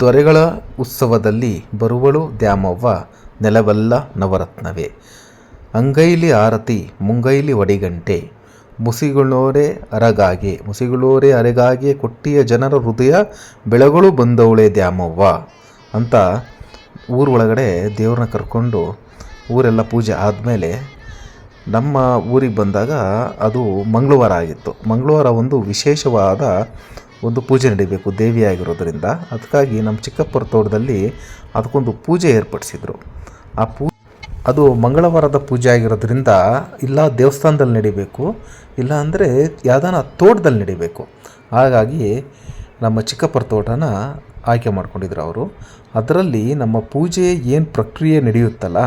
ದೊರೆಗಳ ಉತ್ಸವದಲ್ಲಿ ಬರುವಳು ದ್ಯಾಮವ್ವ, ನೆಲವೆಲ್ಲ ನವರತ್ನವೇ. ಅಂಗೈಲಿ ಆರತಿ, ಮುಂಗೈಲಿ ಒಡಿಗಂಟೆ. ಮುಸಿಗಳೋರೆ ಅರಗಾಗೆ ಮುಸಿಗಳೋರೆ ಅರಗಾಗೆ ಕೊಟ್ಟಿಯ ಜನರ ಹೃದಯ ಬೆಳಗಳು ಬಂದವಳೆ ದ್ಯಾಮವ್ವ ಅಂತ ಊರೊಳಗಡೆ ದೇವ್ರನ್ನ ಕರ್ಕೊಂಡು ಊರೆಲ್ಲ ಪೂಜೆ ಆದಮೇಲೆ ನಮ್ಮ ಊರಿಗೆ ಬಂದಾಗ ಅದು ಮಂಗಳವಾರ ಆಗಿತ್ತು. ಮಂಗಳವಾರ ಒಂದು ವಿಶೇಷವಾದ ಒಂದು ಪೂಜೆ ನಡೀಬೇಕು, ದೇವಿಯಾಗಿರೋದ್ರಿಂದ. ಅದಕ್ಕಾಗಿ ನಮ್ಮ ಚಿಕ್ಕಪ್ಪರ ತೋಟದಲ್ಲಿ ಅದಕ್ಕೊಂದು ಪೂಜೆ ಏರ್ಪಡಿಸಿದರು. ಆ ಪೂ, ಅದು ಮಂಗಳವಾರದ ಪೂಜೆ ಆಗಿರೋದ್ರಿಂದ ಇಲ್ಲ ದೇವಸ್ಥಾನದಲ್ಲಿ ನಡಿಬೇಕು, ಇಲ್ಲ ಅಂದರೆ ಯಾವ್ದಾನ ತೋಟದಲ್ಲಿ ನಡಿಬೇಕು. ಹಾಗಾಗಿ ನಮ್ಮ ಚಿಕ್ಕಪ್ಪರ ತೋಟನ ಆಯ್ಕೆ ಮಾಡ್ಕೊಂಡಿದ್ರು ಅವರು. ಅದರಲ್ಲಿ ನಮ್ಮ ಪೂಜೆ ಏನು ಪ್ರಕ್ರಿಯೆ ನಡೆಯುತ್ತಲ್ಲ,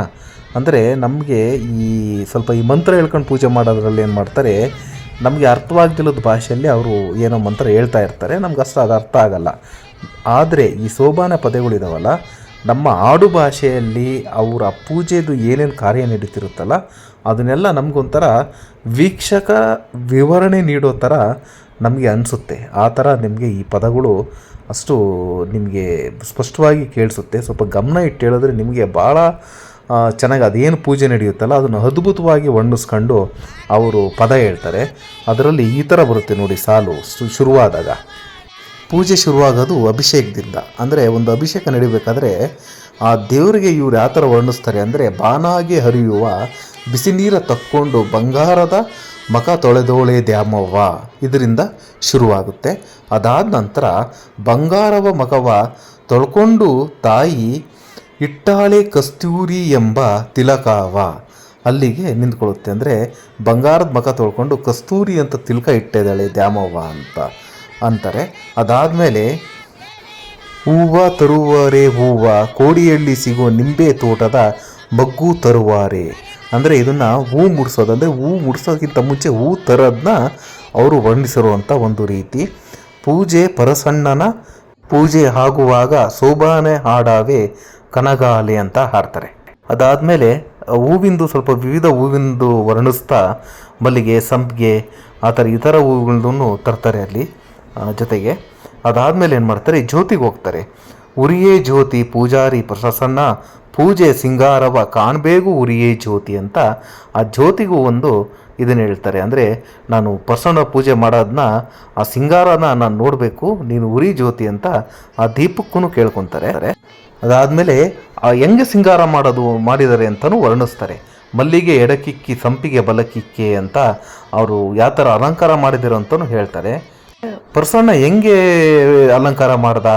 ಅಂದರೆ ನಮಗೆ ಈ ಸ್ವಲ್ಪ ಈ ಮಂತ್ರ ಹೇಳ್ಕೊಂಡು ಪೂಜೆ ಮಾಡೋದ್ರಲ್ಲಿ ಏನು ಮಾಡ್ತಾರೆ ನಮಗೆ ಅರ್ಥವಾಗ್ದಿಲ್ಲದ ಭಾಷೆಯಲ್ಲಿ ಅವರು ಏನೋ ಮಂತ್ರ ಹೇಳ್ತಾ ಇರ್ತಾರೆ, ನಮ್ಗೆ ಅಷ್ಟು ಅದು ಅರ್ಥ ಆಗಲ್ಲ. ಆದರೆ ಈ ಸೋಬಾನ ಪದಗಳಿದಾವಲ್ಲ, ನಮ್ಮ ಆಡು ಭಾಷೆಯಲ್ಲಿ ಅವರ ಪೂಜೆದು ಏನೇನು ಕಾರ್ಯ ನಡೀತಿರುತ್ತಲ್ಲ, ಅದನ್ನೆಲ್ಲ ನಮಗೊಂಥರ ವೀಕ್ಷಕ ವಿವರಣೆ ನೀಡೋ ಥರ ನಮಗೆ ಅನಿಸುತ್ತೆ. ಆ ಥರ ನಿಮಗೆ ಈ ಪದಗಳು ಅಷ್ಟು ನಿಮಗೆ ಸ್ಪಷ್ಟವಾಗಿ ಕೇಳಿಸುತ್ತೆ. ಸ್ವಲ್ಪ ಗಮನ ಇಟ್ಟು ಹೇಳಿದ್ರೆ ನಿಮಗೆ ಭಾಳ ಚೆನ್ನಾಗಿ ಅದೇನು ಪೂಜೆ ನಡೆಯುತ್ತಲ್ಲ, ಅದನ್ನು ಅದ್ಭುತವಾಗಿ ವರ್ಣಿಸ್ಕೊಂಡು ಅವರು ಪದ ಹೇಳ್ತಾರೆ. ಅದರಲ್ಲಿ ಈ ಥರ ಬರುತ್ತೆ ನೋಡಿ ಸಾಲು ಶುರುವಾದಾಗ. ಪೂಜೆ ಶುರುವಾಗೋದು ಅಭಿಷೇಕದಿಂದ. ಅಂದರೆ ಒಂದು ಅಭಿಷೇಕ ನಡಿಬೇಕಾದ್ರೆ ಆ ದೇವರಿಗೆ ಇವ್ರು ಯಾವ ಥರ ವರ್ಣಿಸ್ತಾರೆ ಅಂದರೆ ಬಾನಾಗಿ ಹರಿಯುವ ಬಿಸಿ ನೀರ ತಕ್ಕೊಂಡು ಬಂಗಾರದ ಮಕ ತೊಳೆದೋಳೆ ದ್ಯಾಮವ್ವ ಇದರಿಂದ ಶುರುವಾಗುತ್ತೆ. ಅದಾದ ನಂತರ ಬಂಗಾರವ ಮಖವ ತೊಳ್ಕೊಂಡು ತಾಯಿ ಇಟ್ಟಾಳೆ ಕಸ್ತೂರಿ ಎಂಬ ತಿಲಕಾವ. ಅಲ್ಲಿಗೆ ನಿಂತ್ಕೊಳ್ಳುತ್ತೆ ಅಂದರೆ ಬಂಗಾರದ ಮಖ ತೊಳ್ಕೊಂಡು ಕಸ್ತೂರಿ ಅಂತ ತಿಲಕ ಇಟ್ಟಿದ್ದಾಳೆ ದ್ಯಾಮವ್ವ ಅಂತ. ಅಂತಾರೆ, ಅದಾದಮೇಲೆ ಹೂವ ತರುವಾರೆ ಹೂವ ಕೋಡಿಯಲ್ಲಿ ಸಿಗೋ ನಿಂಬೆ ತೋಟದ ಮಗ್ಗು ತರುವಾರೆ. ಅಂದರೆ ಇದನ್ನು ಹೂ ಮುಡಿಸೋದು, ಅಂದರೆ ಹೂ ಮುಡಿಸೋದಕ್ಕಿಂತ ಮುಂಚೆ ಹೂ ತರೋದನ್ನ ಅವರು ವರ್ಣಿಸಿರುವಂಥ ಒಂದು ರೀತಿ. ಪೂಜೆ ಪರಸಣ್ಣನ ಪೂಜೆ ಆಗುವಾಗ ಸೋಬಾನೆ ಹಾಡಾವೆ ಕನಗಾಲೆ ಅಂತ ಹಾಡ್ತಾರೆ. ಅದಾದಮೇಲೆ ಹೂವಿಂದು ಸ್ವಲ್ಪ ವಿವಿಧ ಹೂವಿಂದು ವರ್ಣಿಸ್ತಾ ಮಲ್ಲಿಗೆ, ಸಂಪಿಗೆ, ಆ ಥರ ಇತರ ಹೂವುಗಳನ್ನು ತರ್ತಾರೆ ಅಲ್ಲಿ ಜೊತೆಗೆ. ಅದಾದಮೇಲೆ ಏನು ಮಾಡ್ತಾರೆ, ಜ್ಯೋತಿಗೆ ಹೋಗ್ತಾರೆ. ಉರಿಯೇ ಜ್ಯೋತಿ ಪೂಜಾರಿ ಪ್ರಸನ್ನ ಪೂಜೆ ಸಿಂಗಾರವ ಕಾಣಬೇಕು ಉರಿಯೇ ಜ್ಯೋತಿ ಅಂತ ಆ ಜ್ಯೋತಿಗೂ ಒಂದು ಇದನ್ನು ಹೇಳ್ತಾರೆ. ಅಂದರೆ, ನಾನು ಪ್ರಸನ್ನ ಪೂಜೆ ಮಾಡೋದನ್ನ ಆ ಸಿಂಗಾರನ ನಾನು ನೋಡಬೇಕು, ನೀನು ಉರಿ ಜ್ಯೋತಿ ಅಂತ ಆ ದೀಪಕ್ಕೂ ಕೇಳ್ಕೊತಾರೆ. ಅದಾದಮೇಲೆ ಹೆಂಗೆ ಸಿಂಗಾರ ಮಾಡೋದು ಮಾಡಿದ್ದಾರೆ ಅಂತಲೂ ವರ್ಣಿಸ್ತಾರೆ. ಮಲ್ಲಿಗೆ ಎಡಕಿಕ್ಕಿ, ಸಂಪಿಗೆ ಬಲಕಿಕ್ಕೆ ಅಂತ ಅವರು ಯಾವ ಥರ ಅಲಂಕಾರ ಮಾಡಿದಿರೋ ಅಂತಲೂ ಹೇಳ್ತಾರೆ. ಪ್ರಸನ್ನ ಹೆಂಗೆ ಅಲಂಕಾರ ಮಾಡ್ದ?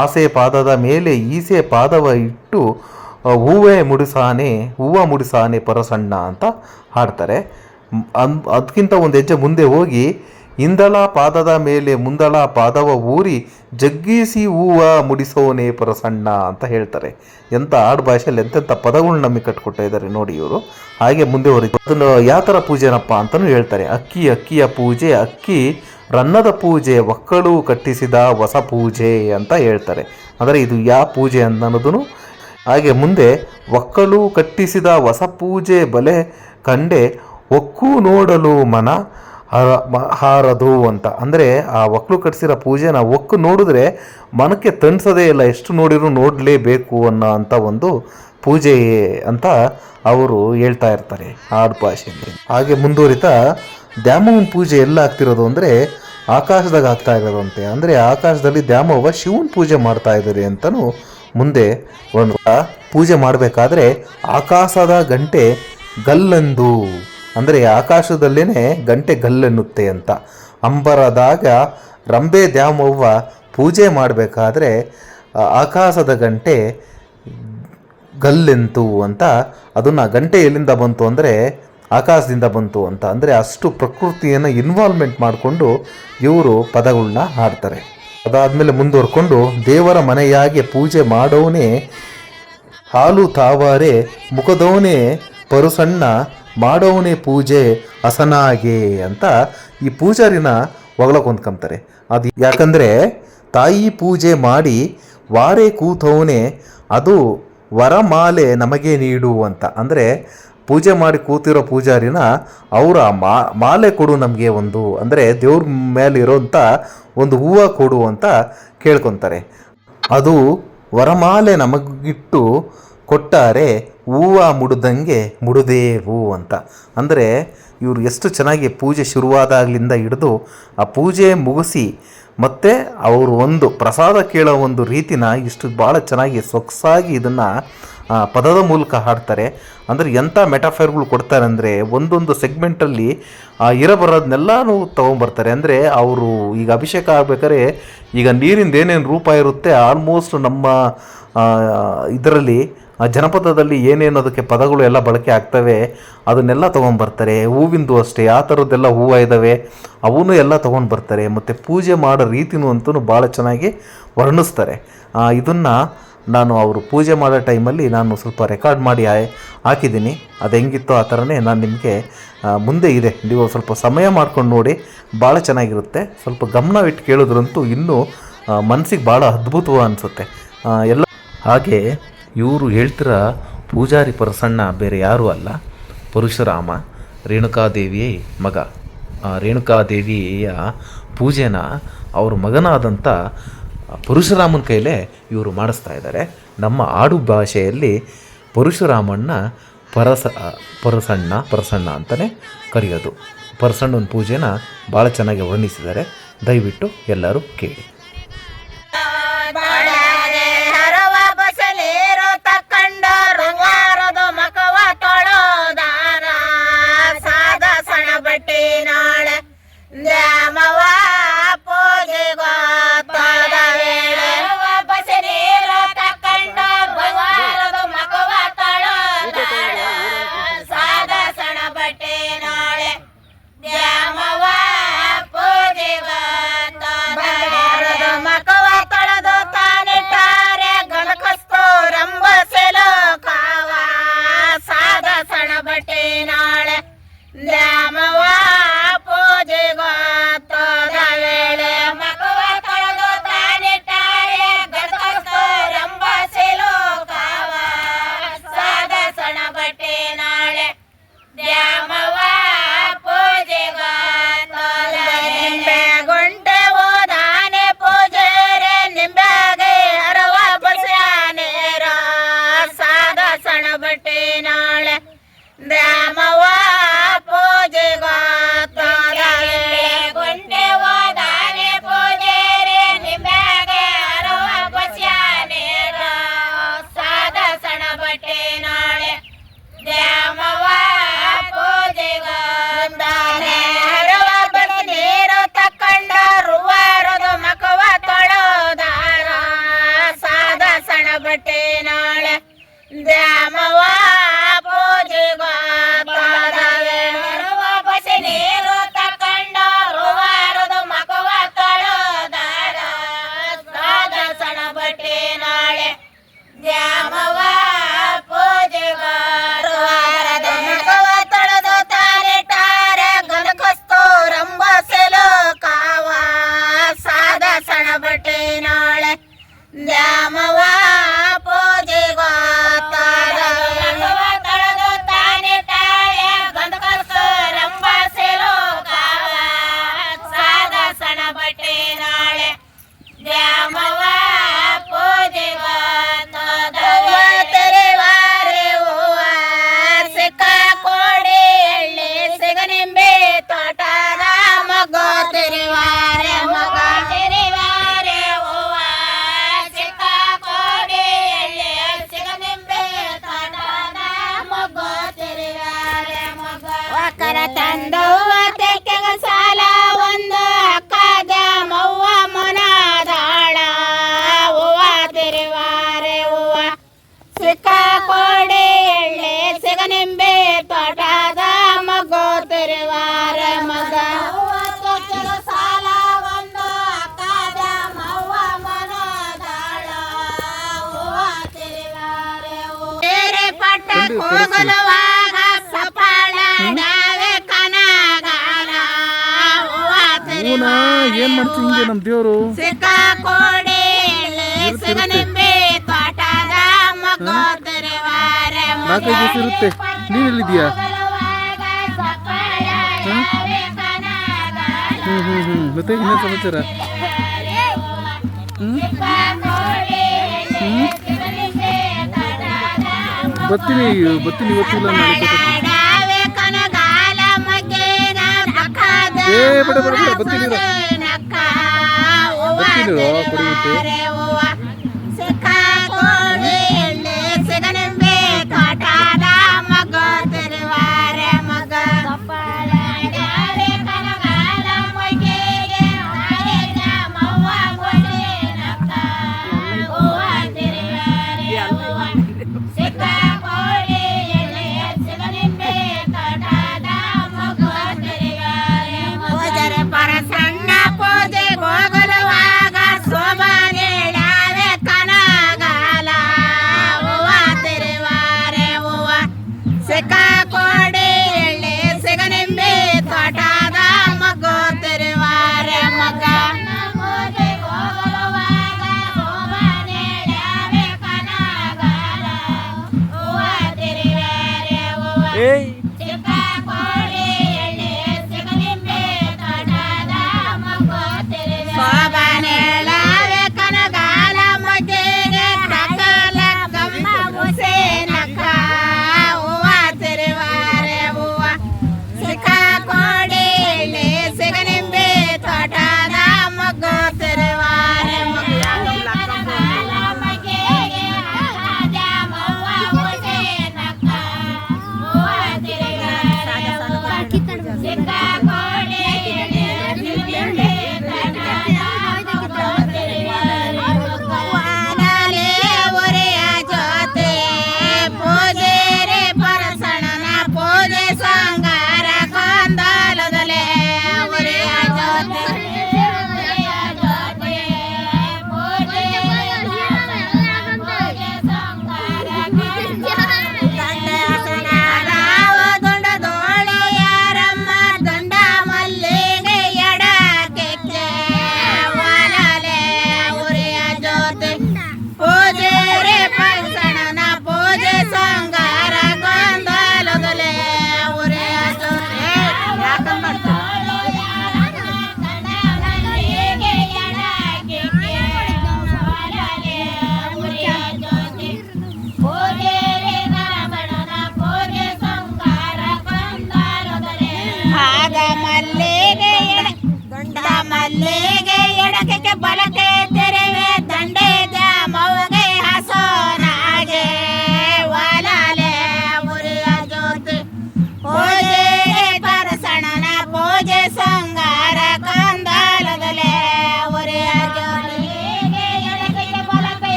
ಆಸೆ ಪಾದದ ಮೇಲೆ ಈಸೆ ಪಾದವ ಇಟ್ಟು ಹೂವೆ ಮುಡಿಸಾನೆ, ಹೂವ ಮುಡಿಸಾನೆ ಪರಸಣ್ಣ ಅಂತ ಹಾಡ್ತಾರೆ. ಅದಕ್ಕಿಂತ ಒಂದು ಹೆಜ್ಜೆ ಮುಂದೆ ಹೋಗಿ ಇಂದಳ ಪಾದದ ಮೇಲೆ ಮುಂದಳ ಪಾದವ ಊರಿ ಜಗ್ಗಿಸಿ ಹೂವ ಮುಡಿಸೋನೆ ಪರಸಣ್ಣ ಅಂತ ಹೇಳ್ತಾರೆ. ಎಂಥ ಆಡು ಭಾಷೆಯಲ್ಲಿ ಎಂತೆಂಥ ಪದಗಳು ನಮಗೆ ಕಟ್ಕೊಡ್ತಾ ಇದ್ದಾರೆ ನೋಡಿ ಇವರು. ಹಾಗೆ ಮುಂದೆ ಹೊರಗೆ ಅದನ್ನು ಯಾವ ಥರ ಪೂಜೆನಪ್ಪ ಅಂತಲೂ ಹೇಳ್ತಾರೆ. ಅಕ್ಕಿ ಅಕ್ಕಿಯ ಪೂಜೆ, ಅಕ್ಕಿ ರನ್ನದ ಪೂಜೆ ಒಕ್ಕಳು ಕಟ್ಟಿಸಿದ ಹೊಸ ಪೂಜೆ ಅಂತ ಹೇಳ್ತಾರೆ. ಅಂದರೆ ಇದು ಯಾವ ಪೂಜೆ ಅನ್ನೋದನ್ನು. ಹಾಗೆ ಮುಂದೆ ಒಕ್ಕಳು ಕಟ್ಟಿಸಿದ ಹೊಸ ಪೂಜೆ ಬಲೆ ಕಂಡೆ, ಒಕ್ಕು ನೋಡಲು ಮನ ಹರ- ಹಾರದು ಅಂತ. ಅಂದರೆ ಆ ಒಕ್ಕಲು ಕಟ್ಟಿಸಿರೋ ಪೂಜೆನ ಒಕ್ಕು ನೋಡಿದ್ರೆ ಮನಕ್ಕೆ ತಣಿಸೋದೇ ಇಲ್ಲ, ಎಷ್ಟು ನೋಡಿದ್ರು ನೋಡಲೇಬೇಕು ಅನ್ನೋ ಅಂಥ ಒಂದು ಪೂಜೆ ಅಂತ ಅವರು ಹೇಳ್ತಾ ಇರ್ತಾರೆ ಆಡು ಭಾಷೆಯಲ್ಲಿ. ಹಾಗೆ ಮುಂದುವರಿತಾ ದ್ಯಾಮವ್ವನ ಪೂಜೆ ಎಲ್ಲ ಆಗ್ತಿರೋದು ಅಂದರೆ ಆಕಾಶದಾಗ ಆಗ್ತಾ ಇರೋದಂತೆ. ಅಂದರೆ ಆಕಾಶದಲ್ಲಿ ದ್ಯಾಮವ್ವ ಶಿವನ ಪೂಜೆ ಮಾಡ್ತಾ ಇದ್ದಾರೆ ಅಂತಲೂ ಮುಂದೆ ಒಂದು ಪೂಜೆ ಮಾಡಬೇಕಾದ್ರೆ ಆಕಾಶದ ಗಂಟೆ ಗಲ್ಲೆಂದು. ಅಂದರೆ ಆಕಾಶದಲ್ಲೇ ಗಂಟೆ ಗಲ್ಲೆನ್ನುತ್ತೆ ಅಂತ. ಅಂಬರದಾಗ ರಂಬೆ ದ್ಯಾಮವ್ವ ಪೂಜೆ ಮಾಡಬೇಕಾದ್ರೆ ಆಕಾಶದ ಗಂಟೆ ಗಲ್ಲೆಂತು ಅಂತ. ಅದನ್ನು ಗಂಟೆ ಎಲ್ಲಿಂದ ಬಂತು ಅಂದರೆ, ಆಕಾಶದಿಂದ ಬಂತು ಅಂತ. ಅಂದರೆ ಅಷ್ಟು ಪ್ರಕೃತಿಯನ್ನು ಇನ್ವಾಲ್ವ್ಮೆಂಟ್ ಮಾಡಿಕೊಂಡು ಇವರು ಪದಗಳನ್ನ ಹಾಡ್ತಾರೆ. ಅದಾದಮೇಲೆ ಮುಂದುವರ್ಕೊಂಡು ದೇವರ ಮನೆಯಾಗೆ ಪೂಜೆ ಮಾಡೋನೇ ಹಾಲು ತಾವಾರೆ ಮುಖದವನೇ ಪರುಸಣ್ಣ ಮಾಡೋವನೇ ಪೂಜೆ ಹಸನಾಗೆ ಅಂತ ಈ ಪೂಜಾರಿನ ಒಗಳ ಹೊಂದ್ಕೊಂತಾರೆ ಅದು ಯಾಕಂದರೆ ತಾಯಿ ಪೂಜೆ ಮಾಡಿ ವಾರೆ ಕೂತವನೇ ಅದು ವರಮಾಲೆ ನಮಗೆ ನೀಡು ಅಂತ. ಅಂದರೆ ಪೂಜೆ ಮಾಡಿ ಕೂತಿರೋ ಪೂಜಾರಿನ ಅವರ ಮಾ, ಮಾಲೆ ಕೊಡು ನಮಗೆ ಒಂದು. ಅಂದರೆ ದೇವ್ರ ಮೇಲೆ ಇರೋಂಥ ಒಂದು ಹೂವು ಕೊಡು ಅಂತ ಕೇಳ್ಕೊತಾರೆ. ಅದು ವರಮಾಲೆ ನಮಗಿಟ್ಟು ಕೊಟ್ಟಾರೆ ಹೂವ ಮುಡ್ದಂಗೆ ಮುಡುದೇ ಹೂ ಅಂತ. ಅಂದರೆ ಇವರು ಎಷ್ಟು ಚೆನ್ನಾಗಿ ಪೂಜೆ ಶುರುವಾದಾಗಲಿಂದ ಹಿಡಿದು ಆ ಪೂಜೆ ಮುಗಿಸಿ ಮತ್ತು ಅವರು ಒಂದು ಪ್ರಸಾದ ಕೇಳೋ ಒಂದು ರೀತಿನ ಇಷ್ಟು ಭಾಳ ಚೆನ್ನಾಗಿ ಸೊಗಸಾಗಿ ಇದನ್ನು ಪದದ ಮೂಲಕ ಹಾಡ್ತಾರೆ. ಅಂದರೆ ಎಂಥ ಮೆಟಾಫೈರ್ಗಳು ಕೊಡ್ತಾರೆ ಅಂದರೆ ಒಂದೊಂದು ಸೆಗ್ಮೆಂಟಲ್ಲಿ ಇರಬರೋದನ್ನೆಲ್ಲನೂ ತೊಗೊಂಬರ್ತಾರೆ. ಅಂದರೆ ಅವರು ಈಗ ಅಭಿಷೇಕ ಆಗ್ಬೇಕಾದ್ರೆ ಈಗ ನೀರಿಂದ ಏನೇನು ರೂಪ ಇರುತ್ತೆ, ಆಲ್ಮೋಸ್ಟ್ ನಮ್ಮ ಇದರಲ್ಲಿ ಜನಪದದಲ್ಲಿ ಏನೇನು ಅದಕ್ಕೆ ಪದಗಳು ಎಲ್ಲ ಬಳಕೆ ಆಗ್ತವೆ, ಅದನ್ನೆಲ್ಲ ತೊಗೊಂಡ್ಬರ್ತಾರೆ ಹೂವಿಂದು ಅಷ್ಟೇ, ಆ ಥರದ್ದೆಲ್ಲ ಹೂವು ಇದ್ದಾವೆ ಅವನು ಎಲ್ಲ ತೊಗೊಂಡು ಬರ್ತಾರೆ. ಮತ್ತು ಪೂಜೆ ಮಾಡೋ ರೀತಿನೂ ಅಂತೂ ಭಾಳ ಚೆನ್ನಾಗಿ ವರ್ಣಿಸ್ತಾರೆ. ಇದನ್ನು ನಾನು ಅವರು ಪೂಜೆ ಮಾಡೋ ಟೈಮಲ್ಲಿ ನಾನು ಸ್ವಲ್ಪ ರೆಕಾರ್ಡ್ ಮಾಡಿ ಹಾಕಿದ್ದೀನಿ. ಅದು ಹೆಂಗಿತ್ತೋ ಆ ಥರನೇ ನಾನು ನಿಮಗೆ ಮುಂದೆ ಇದೆ. ನೀವು ಸ್ವಲ್ಪ ಸಮಯ ಮಾಡ್ಕೊಂಡು ನೋಡಿ, ಭಾಳ ಚೆನ್ನಾಗಿರುತ್ತೆ. ಸ್ವಲ್ಪ ಗಮನವಿಟ್ಟು ಕೇಳಿದ್ರಂತೂ ಇನ್ನೂ ಮನಸ್ಸಿಗೆ ಭಾಳ ಅದ್ಭುತವ ಅನಿಸುತ್ತೆ. ಎಲ್ಲ ಹಾಗೆ ಇವರು ಹೇಳ್ತಿರ ಪೂಜಾರಿ ಪರಸಣ್ಣ ಬೇರೆ ಯಾರೂ ಅಲ್ಲ. ಪರಶುರಾಮ, ರೇಣುಕಾದೇವಿಯೇ ಮಗ. ಆ ರೇಣುಕಾದೇವಿಯ ಪೂಜೆನ ಅವ್ರ ಮಗನಾದಂಥ ಪರಶುರಾಮನ ಕೈಲೇ ಇವರು ಮಾಡಿಸ್ತಾ ಇದ್ದಾರೆ. ನಮ್ಮ ಆಡು ಭಾಷೆಯಲ್ಲಿ ಪರಶುರಾಮಣ್ಣ ಪರಸ, ಪರಸಣ್ಣ ಪರಸಣ್ಣ ಅಂತಲೇ ಕರೆಯೋದು. ಪರಸಣ್ಣನ ಪೂಜೆನ ಭಾಳ ಚೆನ್ನಾಗಿ ವರ್ಣಿಸಿದ್ದಾರೆ. ದಯವಿಟ್ಟು ಎಲ್ಲರೂ ಕೇಳಿ. ਵਟੇ ਨਾਲ ਦਾਮਾ ಏನ್ ಮಾಡ್ತಿ ನಮ್ ದೇವ್ರು? ಇರುತ್ತೆ. ನೀನ್ ಹ್ಮ್? ಹ್ಮ್ ಹ್ಮ್ ಮತ್ತೆ ಇನ್ನೇನ್ ಸಮಾಚಾರ? ಹ್ಮ್? ಹ್ಮ್? ಬರ್ತೀನಿ ಬರ್ತೀನಿ ಇವತ್ತಿಲ್ಲ ಏ ಬಡ ಬಡ ಬಡ Obrigado, ó, por ter.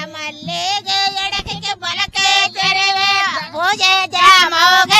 ಮಲ್ಲಿಗೆ ಎಡಕ್ಕೆ ಬಲಕ್ಕೆ ತೆರೆವೆ ಪೂಜೆ ಜಾಮೋಗೆ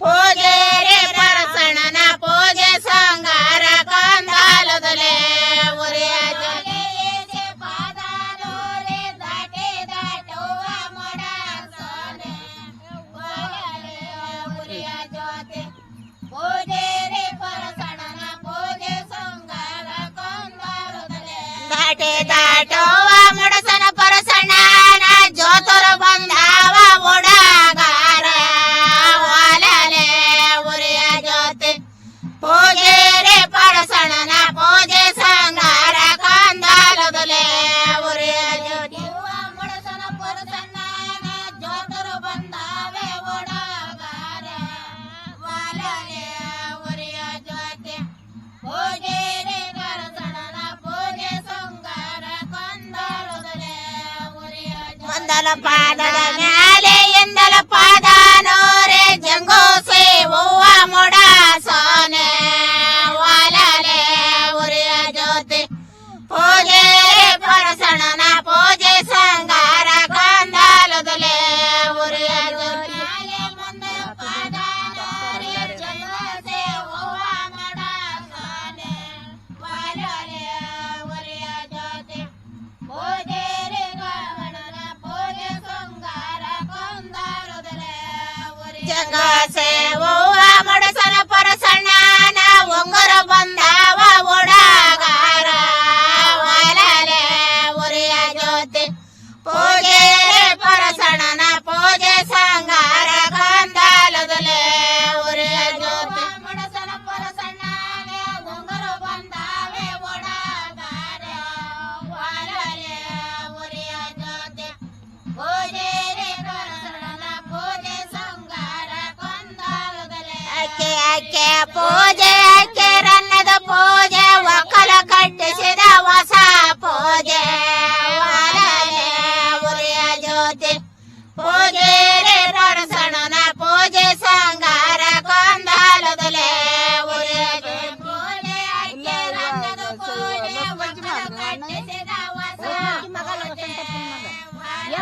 ಪೂಜೆ na paana na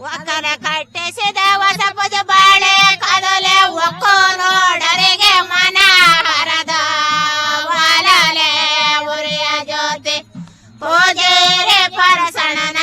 ಒಕ್ಕರ ಕಟ್ಟಿಸಿದ ಹೊಸ ಪುಜ ಬಾಳೆ ಕದಲೆ ಒಕ್ಕೋ ನೋಡರಿಗೆ ಮನ ಹರದ ವಾಲಲೆ ಉರಿಯ ಜ್ಯೋತಿ ಪೂಜೆ ಪರಸಣನ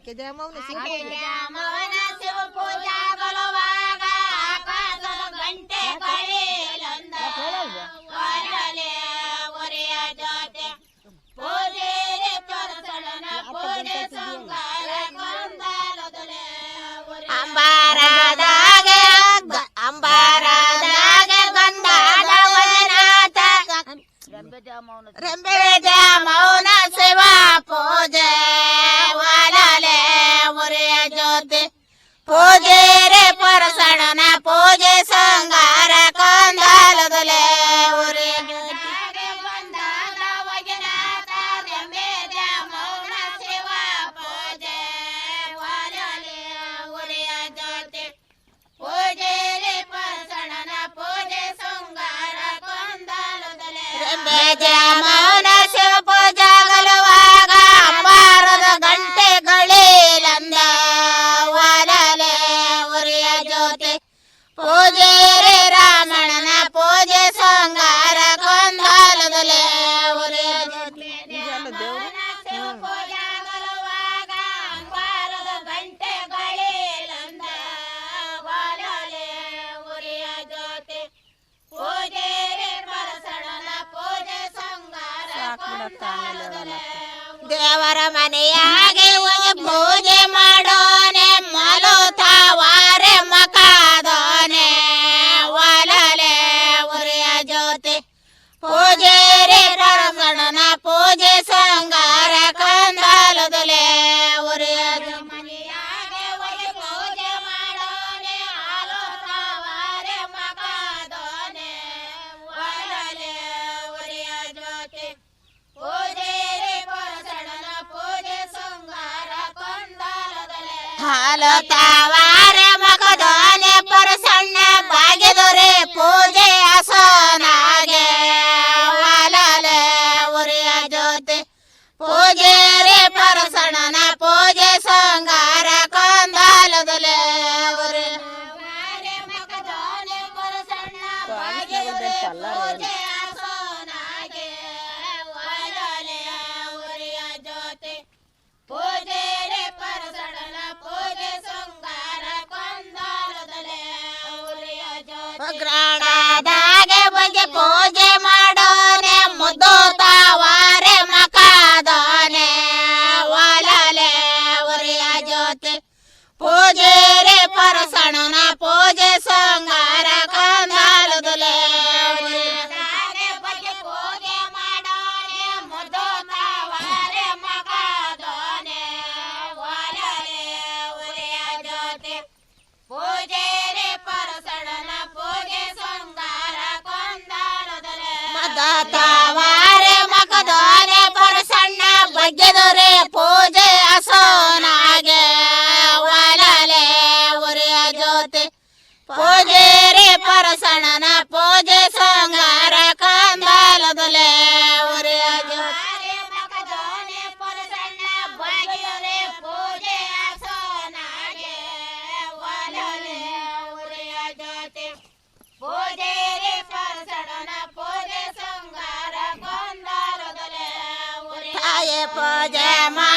કે જામવને શિવ કે જામવને શિવ પૂજા બોલવાગા આકાશ ઘંટે કરે લંદ વરલે વરિયા જોતે પૂજે રે પરસળન પૂજે સંકાર કંદાલ દલે અંબારા દાગે અંબારા દાગે ગંદાલ વનાત રંબે જામવને રંબે જામવને देवर मन आगे वो हालता પોજે રે પરસણ પોજ Jai Ma.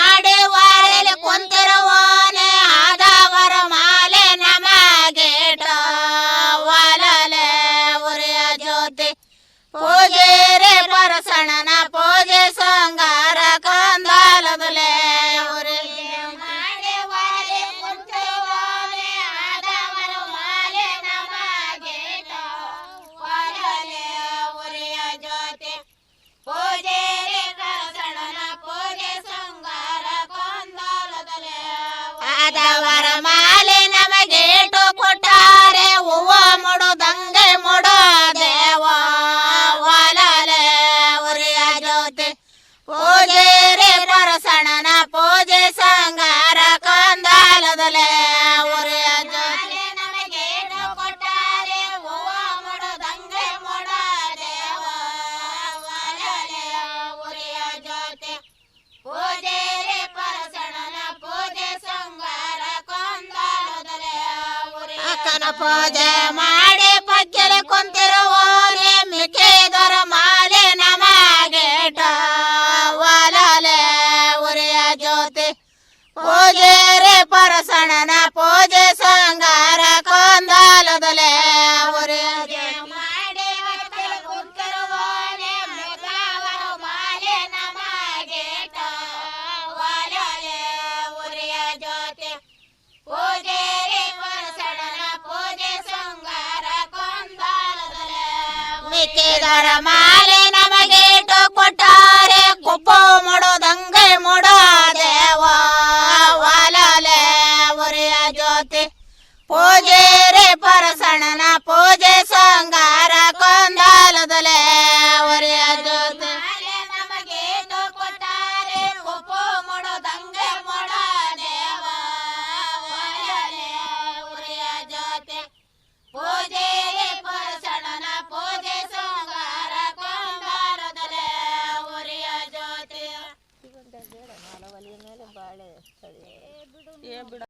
ಗರ ಮಾಲೆ ನಮಗೇಟು ಕೊಟ್ಟಾರೆ ಕುಪ್ಪ ಮೂಡೋದಂಗೆ ಮೂಡೋ ದೇವಾಲೇ ಉರಿಯ ಜ್ಯೋತಿ. ಪೂಜೇರೆ ಪರಸಣನ